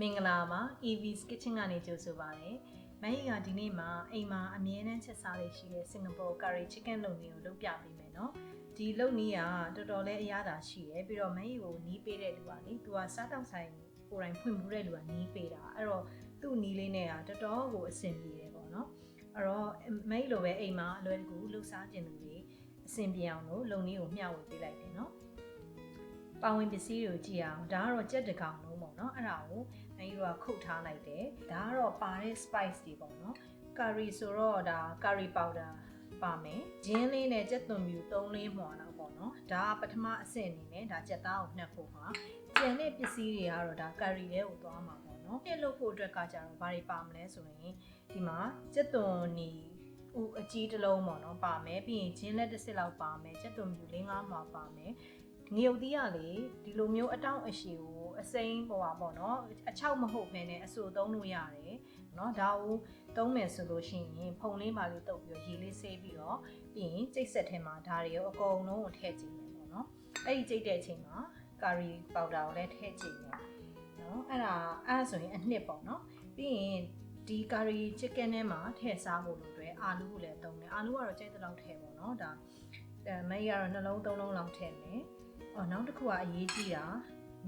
မင်္ဂလာပါ EV's Kitchen ကနေကြိုဆိုပါရစေ။မဟိကဒီနေ့မှာအိမ်မှာအမြဲတမ်းချက်စားလေးရှိတဲ့စင်ကာပူ curry chicken လုပ်နည်းကိုလုပ်ပြပေးမယ်နော်။ဒီလုပ်နည်းကတော်တော်လေးအရသာရှိတယ်ပြီးတော့မဟိကိုနီးပေးတဲ့လူကလေသူကစားတောက်ဆိုင်ကိုယ်တိုင်ဖွင့်မှုတဲ့လူကနီးပေးတာအဲ့တော့သူ့နီးလေးနဲ့ကတော်တော်ကိုအဆင်ပြေတယ်ပေါ့နော်။အဲ့တော့မဟိလိုပဲအိမ်မှာအလွယ်တကူလှူစားခြင်းလူတွေအဆင်ပြေအောင်လို့လုပ်နည်းကိုမျှဝေပေးလိုက်တယ်နော်။ပါဝင်ပစ္စည်းတွေကိုကြည့်အောင်ဒါကတော့ကြက်တကောင်လုံးပေါ့နော်အဲ့ဒါကို မင်းတို့ကခုတ်ထားလိုက်တယ်ဒါကတော့ပါတဲ့ spice တွေပေါ့နော် curry ဆိုတော့ဒါ curry powder ပါမယ်ဂျင်းလေးနဲ့ကြက်သွန်မြူ၃လေးမှွာတော့ပေါ့နော်ဒါကပထမအဆင့်အနေနဲ့ဒါကြက်သားကိုနှက်ဖို့ပါကျန်တဲ့ပစ္စည်းတွေကတော့ဒါ curry ထဲကိုသွားမှာပေါ့နော်နှစ်လုပ်ဖို့အတွက်ကကြတော့ဘာတွေပါမလဲဆိုရင်ဒီမှာကြက်သွန်နီဦးအကြီးတစ်လုံးပေါ့နော်ပါမယ်ပြီးရင်ဂျင်းလက်တစ်စစ်လောက်ပါမယ်ကြက်သွန်မြူလေးငါးမှွာပါမယ် ငရုတ်သီးကလေဒီလိုမျိုးအတောင့်အရှည်ကိုအစိမ်းဟိုပါပေါ့နော်အချောက်မဟုတ်ဘဲနဲ့အဆူသုံးလို့ရတယ်နော်ဒါကိုသုံးမယ်ဆိုလို့ရှိရင်ဖုံလေးပါလေးတုပ်ပြီးတော့ရေလေးဆေးပြီးတော့ပြီးရင်ကျိတ်ဆက်ထဲမှာဒါတွေကိုအကုန်လုံးကိုထည့်ကြည့်မယ်ပေါ့နော်အဲ့ဒီကျိတ်တဲ့အချိန်မှာကာရီပေါက်တာကိုလည်းထည့်ကြည့်မယ်နော်အဲ့ဒါအဲ့ဒါဆိုရင်အနှစ်ပေါ့နော်ပြီးရင်ဒီကာရီချစ်ကင်ထဲမှာထည့်စားဖို့လို့အတွက်အာလူကိုလည်းသုံးတယ်အာလူကတော့ကြိုက်တဲ့လောက်ထည့်ပေါ့နော်ဒါအဲမကြီးကတော့နှလုံးသုံးလုံးလောက်ထည့်မယ် အော်နောက်တစ်ခုကအရေးကြီးတာ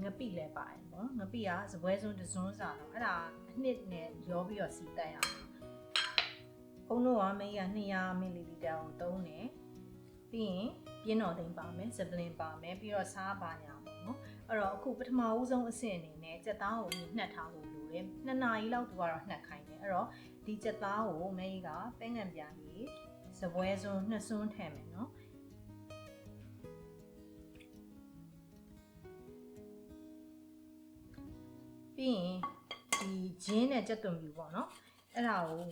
ငပိလည်းပါတယ်ပေါ့ငပိကစပွဲစွန်းတစွန်းစာတော့အဲ့ဒါအနှစ်နဲ့ရောပြီးတော့စီတက်ရအောင်ဘုံတို့ကမင်းက200မီလီလီတာကိုသုံးတယ်ပြီးရင်ပြင်းတော်သိမ်းပါမယ်စပလင်ပါမယ်ပြီးတော့စားပါညာပေါ့နော်အဲ့တော့အခုပထမဦးဆုံးအဆင့်အနေနဲ့ကြက်သားကိုနှက်ထားဖို့လိုတယ်နှစ်နာရီလောက်သူကတော့နှက်ခိုင်းတယ်အဲ့တော့ဒီကြက်သားကိုမင်းကပဲငံပြားကြီးစပွဲစွန်းနှစ်စွန်းထည့်မယ်နော် ပြီးရင်ဒီဂျင်းနဲ့ကြက်သွန်မြူပေါ့နော်အဲ့ဒါကို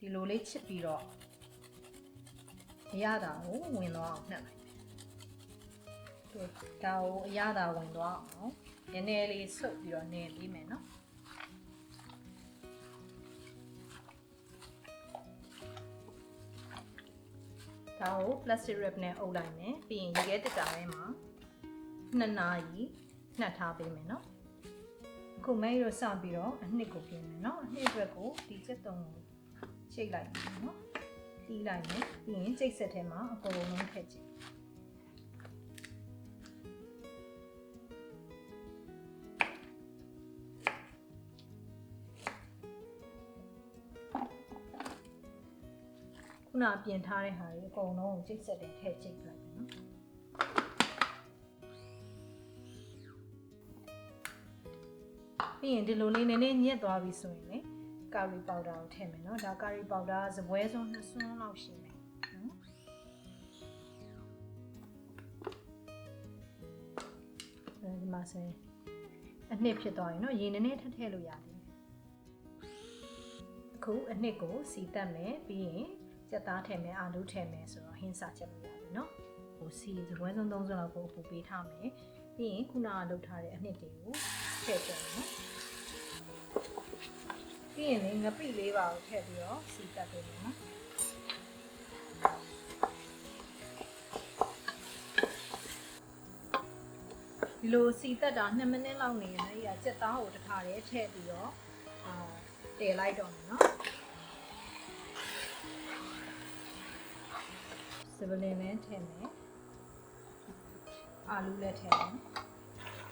ဒီလိုလေးချစ်ပြီးတော့အရသာကိုဝင်သွားအောင်နှက်လိုက်မယ်။သူဒါကိုအရသာဝင်သွားအောင်နည်းနည်းလေးဆုပ်ပြီးတော့နေပေးမယ်နော်။ဒါကို plastic wrap နဲ့အုပ်လိုက်မယ်။ပြီးရင်ရေခဲတက်တာထဲမှာ2နာရီနှက်ထားပေးမယ်နော်။ အခုမဲရစပြီးတော့အနှစ်ကိုပြင်မယ်နော်။အနှစ်အတွက်ကိုဒီစက်တုံးကိုချိတ်လိုက်မယ်နော်။တီးလိုက်မယ်ပြီးရင်ကျိတ်ဆက်ထဲမှာအကုန်လုံးထည့်ကြည့်ခုနပြင်ထားတဲ့ဟာတွေအကုန်လုံးကိုကျိတ်ဆက်တယ်ထည့်ကြည့်လိုက်မယ်နော် ပြီးရင်ဒီလိုလေးနည်းနည်းညက်သွားပြီဆိုရင်လေကာရီပေါဒါကိုထည့်မယ်နော်ဒါကာရီပေါဒါကစပွဲစုံနှစ်စွန်းလောက်ရှိမယ်နော်အဲဒီမှာဆိုရင်အနှစ်ဖြစ်သွားရင်နော်ရေနည်းနည်းထပ်ထည့်လို့ရတယ်အခုအနှစ်ကိုစီတက်မယ်ပြီးရင်ကြက်သားထည့်မယ်အာလူးထည့်မယ်ဆိုတော့ဟင်းစားချက်လို့ရတယ်နော်ဟိုစီစပွဲစုံသုံးစွန်းလောက်ကိုအပူပေးထားမယ်ပြီးရင်ခုနကလုပ်ထားတဲ့အနှစ်တွေကိုထည့်ကြမယ်နော် ပြီးရင်လည်းငပိလေးပါကိုထည့်ပြီးတော့စီတက်ပေးမယ်နော်ဒီလိုစီတက်တာ2မိနစ်လောက်နေရင်လည်းရစက်သားကိုတစ်ခါတည်းထည့်ပြီးတော့အာတည်လိုက်တော့မယ်နော်စပလင်လည်းထည့်မယ်အာလူးလည်းထည့်မယ်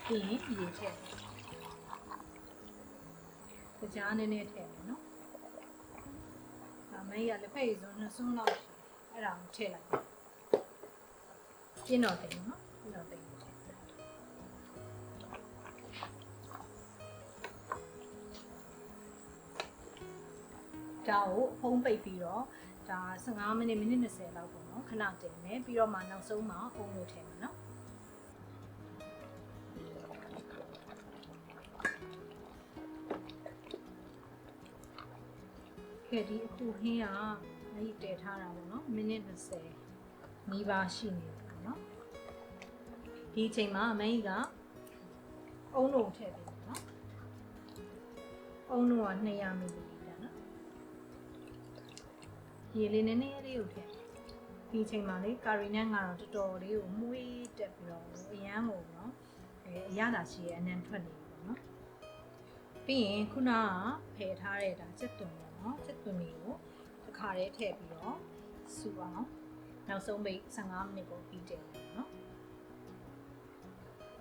ပြီးရင်ရေထည့်မယ် ကြားနည်းနည်းထည့်မယ်နော်။ဒါမေးရလက်ဖက်ရည်စုံနှစ်စွန်းလောက်ရှိအဲ့ဒါကိုထည့်လိုက်။ပြင်းတော့တိမ်နော်။ပြင်းတော့တိမ်ထည့်။ဒါကိုဖုံးပိတ်ပြီးတော့ဒါ15မိနစ်မိနစ်20လောက်ပေါ့နော်ခဏတင်မယ်ပြီးတော့မှနောက်ဆုံးမှအုံလို့ထည့်မယ်နော် ခဲ့ဒီအခုဟင်းကအဲ့ဒီတည်ထားတာပေါ့နော်မိနစ်20နီးပါးရှိနေတယ်ပေါ့နော်ဒီအချိန်မှာအမေကြီးကအုံးလုံးထည့်ပေးမယ်နော်အုံးလုံးက200မီလီလီတာနော်ရေလေးနည်းနည်းလေးကိုထည့်ဒီအချိန်မှာလေကာရီနဲ့ကတော့တော်တော်လေးကိုမှုေးတက်ပြီးတော့အရန်ကိုနော်အဲအရသာရှိရဲ့အနံထွက်နေပြီပေါ့နော်ပြီးရင်ခုနကဖယ်ထားတဲ့ဒါချက်သွန်ပေါ့ နော်ချက်သွန်လေးကိုတစ်ခါတည်းထည့်ပြီးတော့စူအောင်နောက်ဆုံးပိတ်15မိနစ်ကိုပြီးတယ်နော်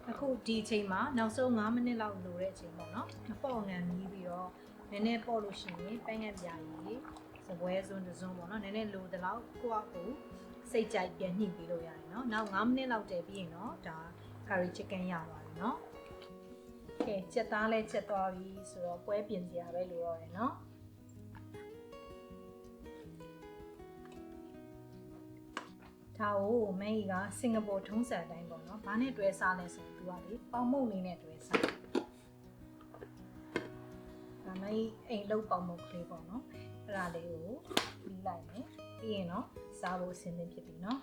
အခုဒီအချိန်မှာနောက်ဆုံး9မိနစ်လောက်လိုတဲ့အချိန်ပေါ့နော်အပေါ့ငံမြည်ပြီးတော့နည်းနည်းပေါ့လို့ရှိရင်ပဲငံပြာကြီးစပွဲစွန်းတစ်စွန်းပေါ့နော်နည်းနည်းလိုတဲ့လောက်ကိုယ့်အကူစိတ်ကြိုက်ပြန်ညှိပြီးလို့ရတယ်နော်နောက်9မိနစ်လောက်တည်ပြီးရင်တော့ဒါ curry chicken ရပါပြီနော်ကဲချက်သားလဲချက်သွားပြီဆိုတော့ပွဲပြင်စရာပဲလိုတော့တယ်နော် ဒါကိုမင်းကြီးကစင်ကာပူထုံးစံအတိုင်းပေါ့နော်ဘာနဲ့တွဲစားလဲဆိုတော့သူကလေပေါင်မုတ်လေးနဲ့တွဲစားဒါမင်းအိမ်လုံးပေါင်မုတ်ကလေးပေါ့နော်အဲ့ဒါလေးကိုပြီးလိုက်မယ်ပြီးရင်တော့စားဖို့အဆင်သင့်ဖြစ်ပြီနော်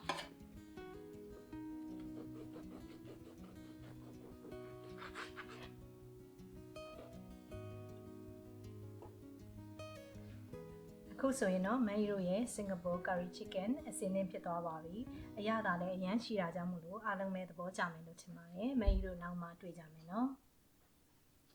အခုဆိုရင်တော့မန်ရီတို့ရဲ့စင်ကာပူ curry chicken အစင်းသင်းဖြစ်သွားပါပြီ။အရသာလည်းအရန်ရှိတာကြောင့်မို့လို့အားလုံးပဲသဘောကျမယ်လို့ထင်ပါတယ်။မန်ရီတို့နောက်မှတွေ့ကြမယ်နော်။